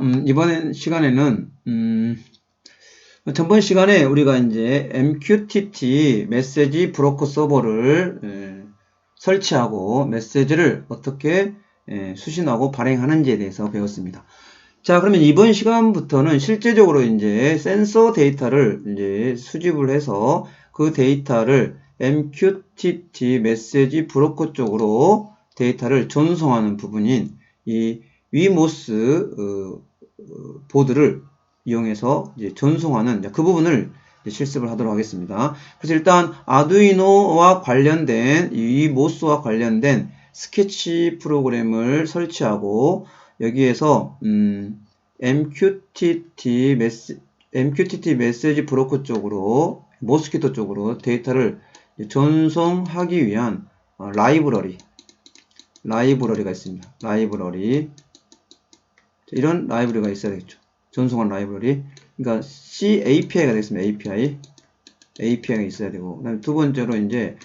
음, 이번 시간에는 음, 전번 시간에 우리가 이제 MQTT 메시지 브로커 서버를 에, 설치하고 메시지를 어떻게 에, 수신하고 발행하는지에 대해서 배웠습니다. 자, 그러면 이번 시간부터는 실제적으로 이제 센서 데이터를 이제 수집을 해서 그 데이터를 MQTT 메시지 브로커 쪽으로 데이터를 전송하는 부분인 이 위모스 어, 어, 보드를 이용해서 전송하는 그 부분을 실습을 하도록 하겠습니다. 그래서 일단 아두이노와 관련된 이 모스와 관련된 스케치 프로그램을 설치하고 여기에서 음, MQTT 메시 MQTT 메시지 브로커 쪽으로 모스키토 쪽으로 데이터를 전송하기 위한 어, 라이브러리 라이브러리가 있습니다. 라이브러리 이런 라이브러리가 있어야 되겠죠. 전송한 라이브러리. 그러니까 C API가 되겠습니다. API. API가 있어야 되고. 그다음에 두 번째로 이제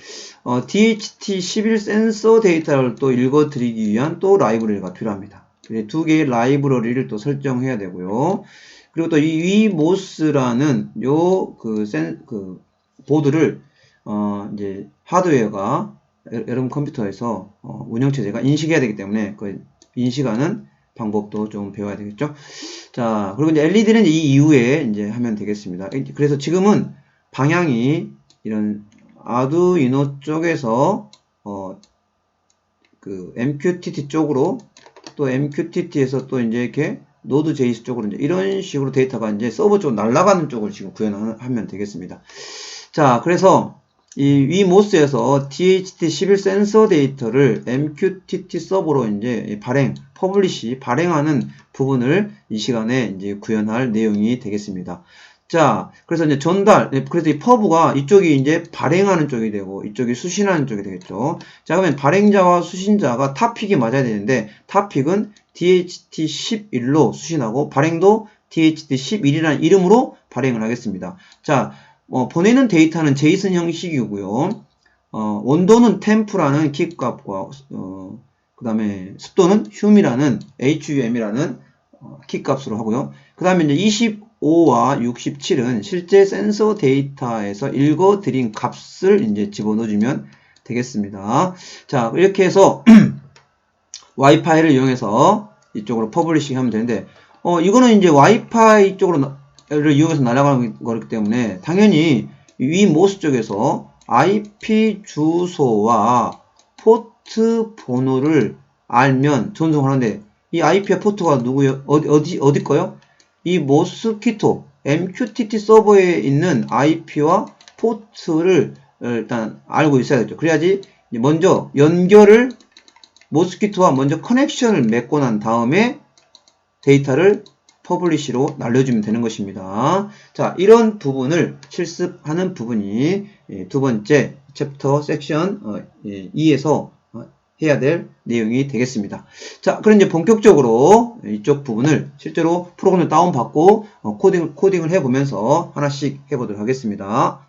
어, DHT11 센서 데이터를 또 읽어드리기 위한 또 라이브러리가 필요합니다. 두 개의 라이브러리를 또 설정해야 되고요. 그리고 또 이 위모스라는 요그 그 보드를 어 이제 하드웨어가 여러분 컴퓨터에서 어 운영체제가 인식해야 되기 때문에 그 인식하는 방법도 좀 배워야 되겠죠. 자, 그리고 이제 LED는 이 이후에 이제 하면 되겠습니다. 그래서 지금은 방향이 이런 아두이노 쪽에서 어, 그 MQTT 쪽으로 또 MQTT에서 또 이제 이렇게 노드 JS 쪽으로 이제 이런 식으로 데이터가 이제 서버 쪽으로 날아가는 쪽을 지금 구현하면 되겠습니다. 자, 그래서 이 위모스에서 DHT11 센서 데이터를 MQTT 서버로 이제 발행, 퍼블리시, 발행하는 부분을 이 시간에 이제 구현할 내용이 되겠습니다. 자, 그래서 이제 전달, 네, 그래서 이 퍼브가 이쪽이 이제 발행하는 쪽이 되고 이쪽이 수신하는 쪽이 되겠죠. 자, 그러면 발행자와 수신자가 타픽이 맞아야 되는데 타픽은 DHT11로 수신하고 발행도 DHT11이라는 이름으로 발행을 하겠습니다. 자, 어, 보내는 데이터는 제이슨 형식이고요. 어, 온도는 템프라는 킥값과 어, 그 다음에 습도는 hum이라는 hum이라는 어, 킥값으로 하고요. 그 다음에 이제 25와 67은 실제 센서 데이터에서 읽어드린 값을 이제 집어넣어주면 되겠습니다. 자 이렇게 해서 와이파이를 이용해서 이쪽으로 퍼블리싱 하면 되는데 어 이거는 이제 와이파이 쪽으로 를 이용해서 날아가는 거기 때문에 당연히 위 모스 쪽에서 IP 주소와 포트 번호를 알면 전송을 하는데 이 IP와 포트가 누구요? 어디 어디 어디 거요? 이 모스키토 MQTT 서버에 있는 IP와 포트를 일단 알고 있어야겠죠. 그래야지 먼저 연결을 모스키토와 먼저 커넥션을 맺고 난 다음에 데이터를 퍼블리시로 날려주면 되는 것입니다. 자, 이런 부분을 실습하는 부분이 예, 두 번째 챕터 섹션 2에서 어, 어, 해야 될 내용이 되겠습니다. 자, 그럼 이제 본격적으로 이쪽 부분을 실제로 프로그램을 다운받고 어, 코딩, 코딩을 해보면서 하나씩 해보도록 하겠습니다.